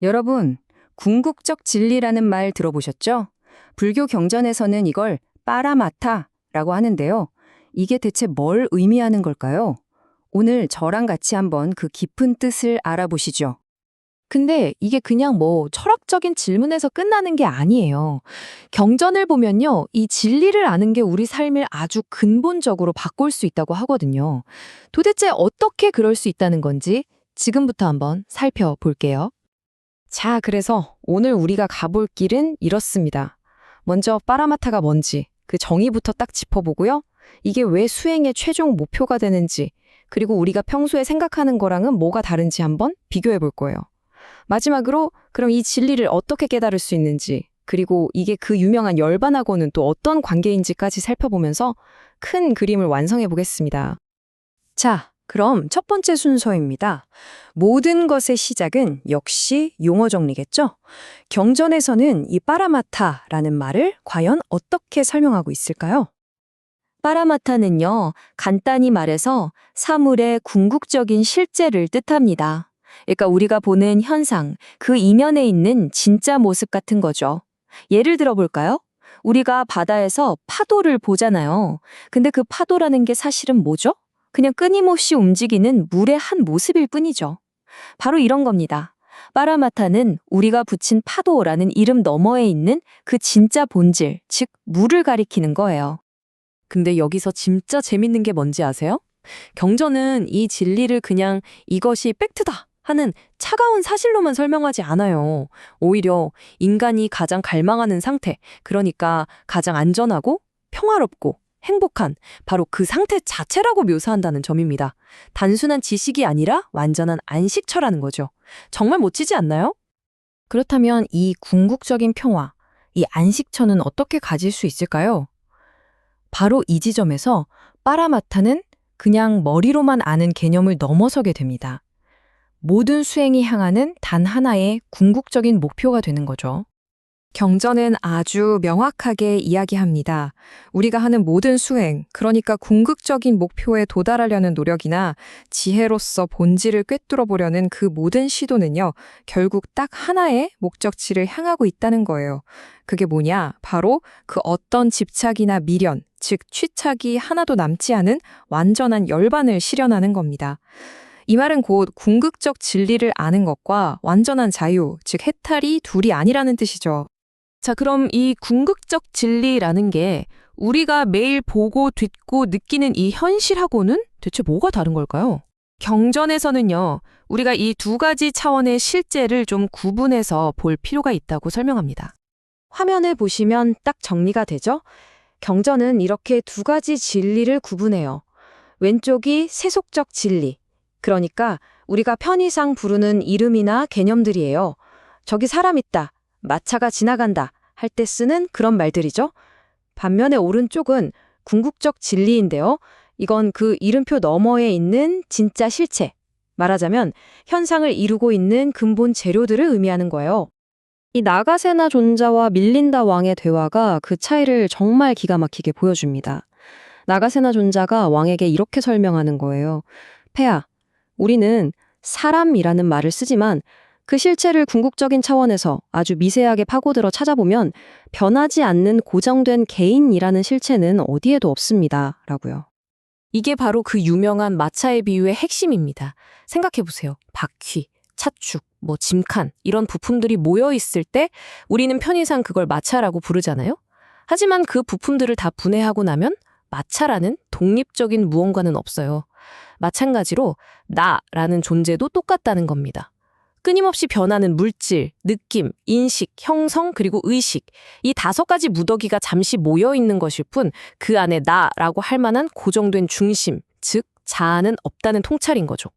여러분, 궁극적 진리라는 말 들어보셨죠? 불교 경전에서는 이걸 빠라마타라고 하는데요. 이게 대체 뭘 의미하는 걸까요? 오늘 저랑 같이 한번 그 깊은 뜻을 알아보시죠. 근데 이게 그냥 뭐 철학적인 질문에서 끝나는 게 아니에요. 경전을 보면요. 이 진리를 아는 게 우리 삶을 아주 근본적으로 바꿀 수 있다고 하거든요. 도대체 어떻게 그럴 수 있다는 건지 지금부터 한번 살펴볼게요. 자, 그래서 오늘 우리가 가볼 길은 이렇습니다. 먼저 빠라마타가 뭔지 그 정의부터 딱 짚어보고요. 이게 왜 수행의 최종 목표가 되는지, 그리고 우리가 평소에 생각하는 거랑은 뭐가 다른지 한번 비교해 볼 거예요. 마지막으로 그럼 이 진리를 어떻게 깨달을 수 있는지, 그리고 이게 그 유명한 열반하고는 또 어떤 관계인지까지 살펴보면서 큰 그림을 완성해 보겠습니다. 자, 그럼 첫 번째 순서입니다. 모든 것의 시작은 역시 용어 정리겠죠? 경전에서는 이 빠라마타라는 말을 과연 어떻게 설명하고 있을까요? 빠라마타는요, 간단히 말해서 사물의 궁극적인 실제를 뜻합니다. 그러니까 우리가 보는 현상, 그 이면에 있는 진짜 모습 같은 거죠. 예를 들어 볼까요? 우리가 바다에서 파도를 보잖아요. 근데 그 파도라는 게 사실은 뭐죠? 그냥 끊임없이 움직이는 물의 한 모습일 뿐이죠. 바로 이런 겁니다. 빠라마타는 우리가 붙인 파도라는 이름 너머에 있는 그 진짜 본질, 즉 물을 가리키는 거예요. 근데 여기서 진짜 재밌는 게 뭔지 아세요? 경전은 이 진리를 그냥 이것이 팩트다 하는 차가운 사실로만 설명하지 않아요. 오히려 인간이 가장 갈망하는 상태, 그러니까 가장 안전하고 평화롭고 행복한 바로 그 상태 자체라고 묘사한다는 점입니다. 단순한 지식이 아니라 완전한 안식처라는 거죠. 정말 멋지지 않나요? 그렇다면 이 궁극적인 평화, 이 안식처는 어떻게 가질 수 있을까요? 바로 이 지점에서 빠라마타는 그냥 머리로만 아는 개념을 넘어서게 됩니다. 모든 수행이 향하는 단 하나의 궁극적인 목표가 되는 거죠. 경전은 아주 명확하게 이야기합니다. 우리가 하는 모든 수행, 그러니까 궁극적인 목표에 도달하려는 노력이나 지혜로서 본질을 꿰뚫어 보려는 그 모든 시도는요, 결국 딱 하나의 목적지를 향하고 있다는 거예요. 그게 뭐냐? 바로 그 어떤 집착이나 미련, 즉 취착이 하나도 남지 않은 완전한 열반을 실현하는 겁니다. 이 말은 곧 궁극적 진리를 아는 것과 완전한 자유, 즉 해탈이 둘이 아니라는 뜻이죠. 자, 그럼 이 궁극적 진리라는 게 우리가 매일 보고 듣고 느끼는 이 현실하고는 대체 뭐가 다른 걸까요? 경전에서는요, 우리가 이 두 가지 차원의 실제를 좀 구분해서 볼 필요가 있다고 설명합니다. 화면을 보시면 딱 정리가 되죠? 경전은 이렇게 두 가지 진리를 구분해요. 왼쪽이 세속적 진리. 그러니까 우리가 편의상 부르는 이름이나 개념들이에요. 저기 사람 있다. 마차가 지나간다. 할 때 쓰는 그런 말들이죠. 반면에 오른쪽은 궁극적 진리인데요. 이건 그 이름표 너머에 있는 진짜 실체. 말하자면 현상을 이루고 있는 근본 재료들을 의미하는 거예요. 이 나가세나 존자와 밀린다 왕의 대화가 그 차이를 정말 기가 막히게 보여줍니다. 나가세나 존자가 왕에게 이렇게 설명하는 거예요. 폐하, 우리는 사람이라는 말을 쓰지만 그 실체를 궁극적인 차원에서 아주 미세하게 파고들어 찾아보면 변하지 않는 고정된 개인이라는 실체는 어디에도 없습니다. 라고요. 이게 바로 그 유명한 마차의 비유의 핵심입니다. 생각해보세요. 바퀴, 차축, 뭐 짐칸 이런 부품들이 모여 있을 때 우리는 편의상 그걸 마차라고 부르잖아요. 하지만 그 부품들을 다 분해하고 나면 마차라는 독립적인 무언가는 없어요. 마찬가지로 나라는 존재도 똑같다는 겁니다. 끊임없이 변하는 물질, 느낌, 인식, 형성, 그리고 의식. 이 다섯 가지 무더기가 잠시 모여 있는 것일 뿐 그 안에 나라고 할 만한 고정된 중심, 즉 자아는 없다는 통찰인 거죠.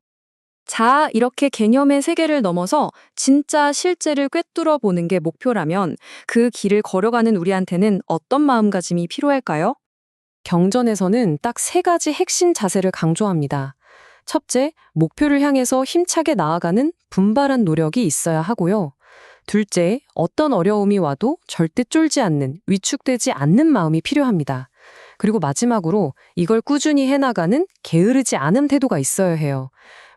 자, 이렇게 개념의 세계를 넘어서 진짜 실제를 꿰뚫어 보는 게 목표라면 그 길을 걸어가는 우리한테는 어떤 마음가짐이 필요할까요? 경전에서는 딱 세 가지 핵심 자세를 강조합니다. 첫째, 목표를 향해서 힘차게 나아가는 분발한 노력이 있어야 하고요. 둘째, 어떤 어려움이 와도 절대 쫄지 않는, 위축되지 않는 마음이 필요합니다. 그리고 마지막으로 이걸 꾸준히 해나가는 게으르지 않은 태도가 있어야 해요.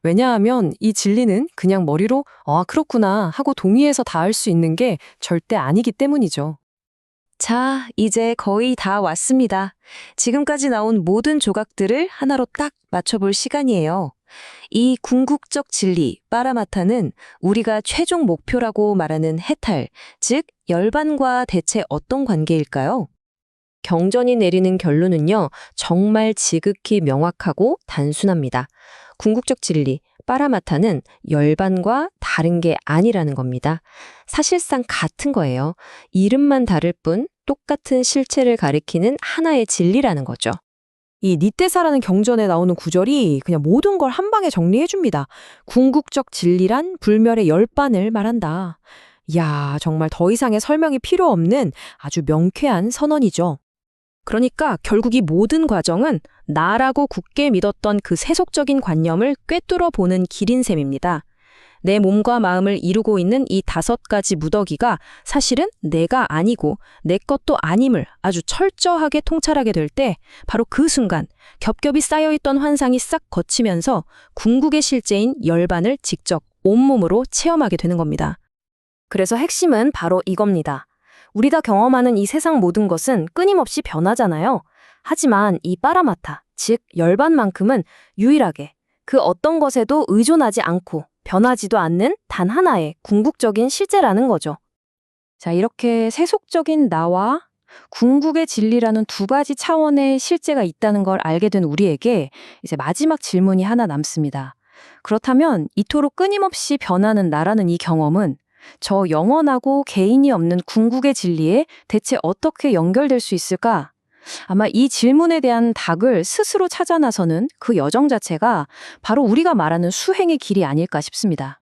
왜냐하면 이 진리는 그냥 머리로 아, 그렇구나 하고 동의해서 다 할 수 있는 게 절대 아니기 때문이죠. 자, 이제 거의 다 왔습니다. 지금까지 나온 모든 조각들을 하나로 딱 맞춰볼 시간이에요. 이 궁극적 진리, 빠라마타는 우리가 최종 목표라고 말하는 해탈, 즉, 열반과 대체 어떤 관계일까요? 경전이 내리는 결론은요, 정말 지극히 명확하고 단순합니다. 궁극적 진리, 빠라마타는 열반과 다른 게 아니라는 겁니다. 사실상 같은 거예요. 이름만 다를 뿐 똑같은 실체를 가리키는 하나의 진리라는 거죠. 이 니테사라는 경전에 나오는 구절이 그냥 모든 걸 한 방에 정리해 줍니다. 궁극적 진리란 불멸의 열반을 말한다. 이야, 정말 더 이상의 설명이 필요 없는 아주 명쾌한 선언이죠. 그러니까 결국 이 모든 과정은 나라고 굳게 믿었던 그 세속적인 관념을 꿰뚫어 보는 길인 셈입니다. 내 몸과 마음을 이루고 있는 이 다섯 가지 무더기가 사실은 내가 아니고 내 것도 아님을 아주 철저하게 통찰하게 될 때 바로 그 순간 겹겹이 쌓여있던 환상이 싹 거치면서 궁극의 실제인 열반을 직접 온몸으로 체험하게 되는 겁니다. 그래서 핵심은 바로 이겁니다. 우리가 경험하는 이 세상 모든 것은 끊임없이 변하잖아요. 하지만 이 빠라마타, 즉 열반만큼은 유일하게 그 어떤 것에도 의존하지 않고 변하지도 않는 단 하나의 궁극적인 실제라는 거죠. 자, 이렇게 세속적인 나와 궁극의 진리라는 두 가지 차원의 실제가 있다는 걸 알게 된 우리에게 이제 마지막 질문이 하나 남습니다. 그렇다면 이토록 끊임없이 변하는 나라는 이 경험은 저 영원하고 개인이 없는 궁극의 진리에 대체 어떻게 연결될 수 있을까? 아마 이 질문에 대한 답을 스스로 찾아 나서는 그 여정 자체가 바로 우리가 말하는 수행의 길이 아닐까 싶습니다.